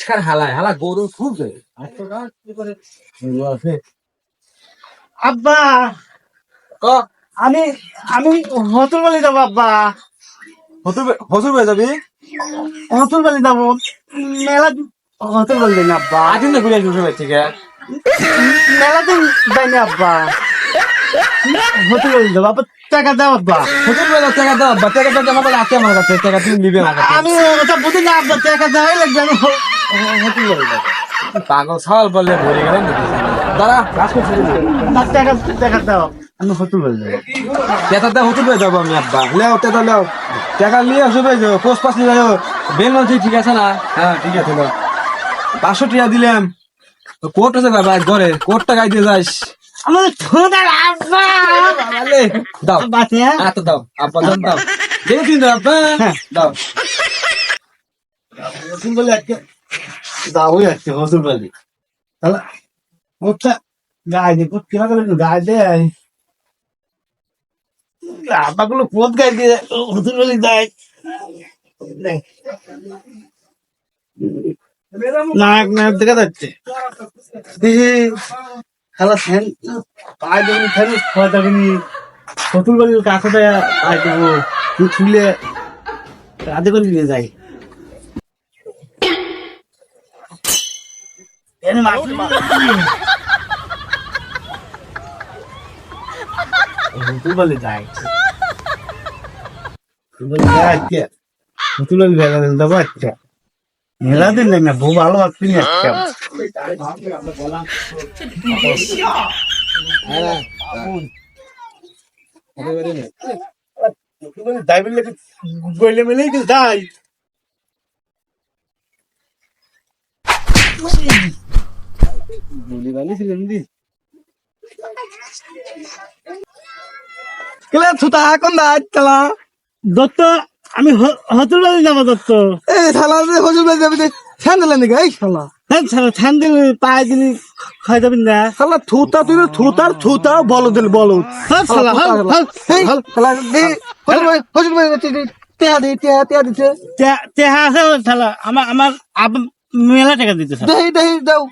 খার হালায় হালা গরু খুব আব্বা আমি আমি হতুল বালি যাব আব্বা। হসুর হয়ে যাবি? হতুল বালি যাব। মেলা হতুল বালি যাই না আব্বা। আদিন না ঘুরে থেকে। মেলা দিন হতুল বালি আব্বা। টাকা দাও আব্বা হয়ে টাকা দাও বা টাকা দাও আমার কাছে আমার কাছে টাকা তুমি নিবে আমার আমি ওটা বুঝি না আব্বা টাকা দেওয়াই লাগবে আমি হতুল বালি। পাগল ছাগল বললে ভরে গেলাম দাঁড়া কাজ করছি টাকা টাকা দাও আমি হতুল বালি যাব তেতাতে হসুর হয়ে যাব আমি আব্বা লেও তেতা লেও টাকা নিয়ে আসবে হয়ে যাব পোস্ট পাস নিয়ে যাব বেল মানছি ঠিক আছে না হ্যাঁ ঠিক আছে পাঁচশো টাকা দিলাম কোর্ট আছে বাবা ঘরে কোর্টটা গাই দিয়ে যাস আমার ঠোঁটার আব্বা। আলে, দাও। বাঁচে আত দাও আব্বা দাও দাও। দেখে তুমি দাও আব্বা। দাও। হতুল বালি আজকে যাবোই আজকে হতুল বালি তাহলে ওটা গায়ে দিয়ে কোথ কিনা করে গায়ে দেয় আব্বাগুলো কোথ গায়ে দিয়ে হতুল বালি দেয় নায়ক নায়ক দেখা যাচ্ছে। খেলা ফ্যান পায়ে দেবেনি ফ্যান খাওয়া দেয় পায়ে দেবো। তুই ছুলে রাধে করে নিয়ে যাই। হতুল বালি যায় দেবো আজকে মেলা দিন না বউ ভালো দাইবেন মেলেই তো যাই। বলি বালি ছিলেন দি কেলে কোন দাঁত চালা দত্ত আমি হতুল বালি যাব দত্ত। এ শালা বাড়ি যাবি ফ্যান নাকি এই শালা? ছান দিল পায়ে দিলি খাই যাবেন না। শালা থুতা তুই থুতার থুতা বল দিল বল শালা শালা দে বাড়ি টেয়া দে টেয়া টেয়া তেহা আছে শালা আমার আমার আব মেলা টাকা দিতে দেই দেই দাও।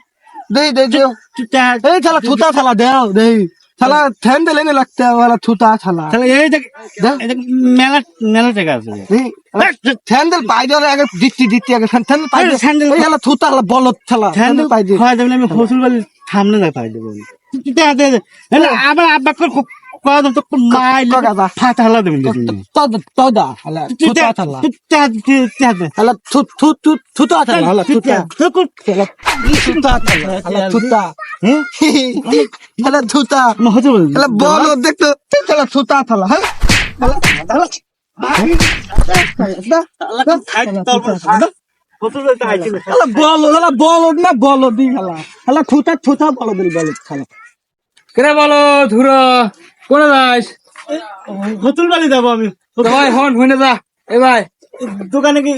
দেই দেই দেও। তেহা এই শালা থুতা শালা দেও দেই শালা ফ্যান দিলে না লাগতে ওয়ালা থুতা শালা শালা এই দেখ মেলা মেলা টাকা আছে স্যান্ডেল দিয়ে আগে দিচ্ছি দিচ্ছি আগে। স্যান্ডেল পাই দিয়ে স্যান্ডেল- এই শালা থুতা শালা বলত শালা স্যান্ডেল স্যান্ডেল হয় না, আমি বালি সামনে দে হ্যাঁ। আবার আব্বা কর তো মাই কাকা। ফাটা হালা দেবেন তোদা তোদা শালা থুতা শালা তুই তেহা তেহা থু থু থু থুতা শালা থুতা তুই শালা থুতা শালা থুতা হ্যাঁ শালা থুতা হসুল বালি শালা বল দেখতো শালা থুতা শালা হ্যাঁ হসুল বালি আইছিল শালা বল শালা বল না বল দি শালা শালা থুতা থুতা বল শালা কেরে বলো ধুরো কোনে যাস? হসুল বালি যাব আমি। ভাই হন হইনে যা। এ ভাই। দোকানে কি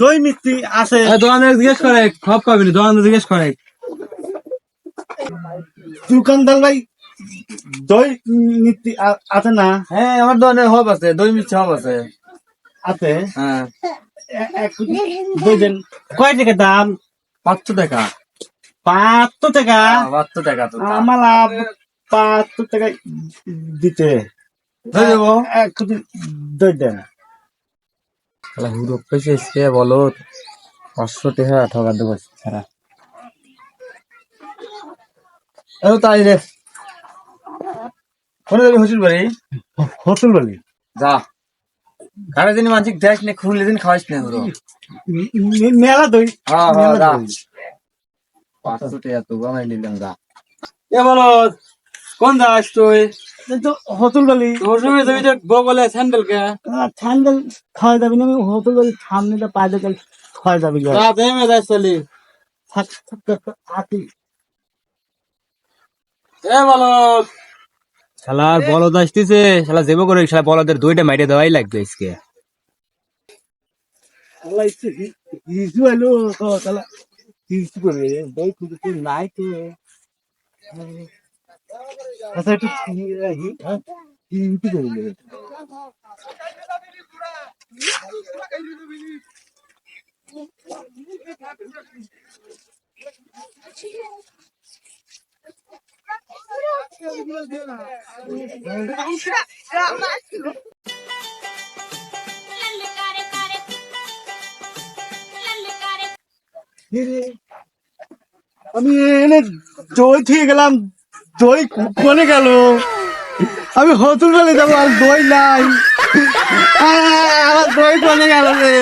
দই মিষ্টি আছে? এ দোকানদার জিজ্ঞেস করে খপ পাবি না দোকানদার জিজ্ঞেস করে। দোকানদার ভাই দই মিষ্টি আছে না? হ্যাঁ আমার দোকানে হব আছে দই মিষ্টি হব আছে। আছে? হ্যাঁ। কয় টাকা দাম? পাঁচশো টাকা। পাঁচশো টাকা? পাঁচশো টাকা আমার লাভ পাঁচশো টাকা দিতে। তাহলে হুড়ো পেয়েছে সে বলো পাঁচশো টাকা ঠকা দেবো ছাড়া। তাই রে। কোনে যাবি হসুর বাড়ি হোটেল বলি যা। ঘরে দিন মানসিক দেখ নে খুলে দিন খাওয়াইস না হুড়ো মেলা দই। হ্যাঁ হ্যাঁ পাঁচশো টাকা তো নিলাম যা। এ বলো কোন যাস তুই? হোটেল বলি হসুর বাড়ি তো বউ বলে স্যান্ডেল কে? স্যান্ডেল খাওয়া যাবে না আমি হোটেল বলি সামনে তো পায়ে দেখে খাওয়া যাবে না। রাত যাস চলি। এ বলো। শালার বলদ আসতেছে। শালা যেবো করে শালা বলদের দুইটা মাইরে দেওয়াই লাগবে আজকে। আল্লাহ ইচ্ছে হিজু এলো তো হিজু করে দই খুঁজে নাই তো। আচ্ছা একটু ইউটি করে নেবে আমি এনে জয় থেকে গেলাম দই কোনে গেল? আমি হতুল ফেলে যাব, আর দই নাই। আমার দই কোনে গেল রে?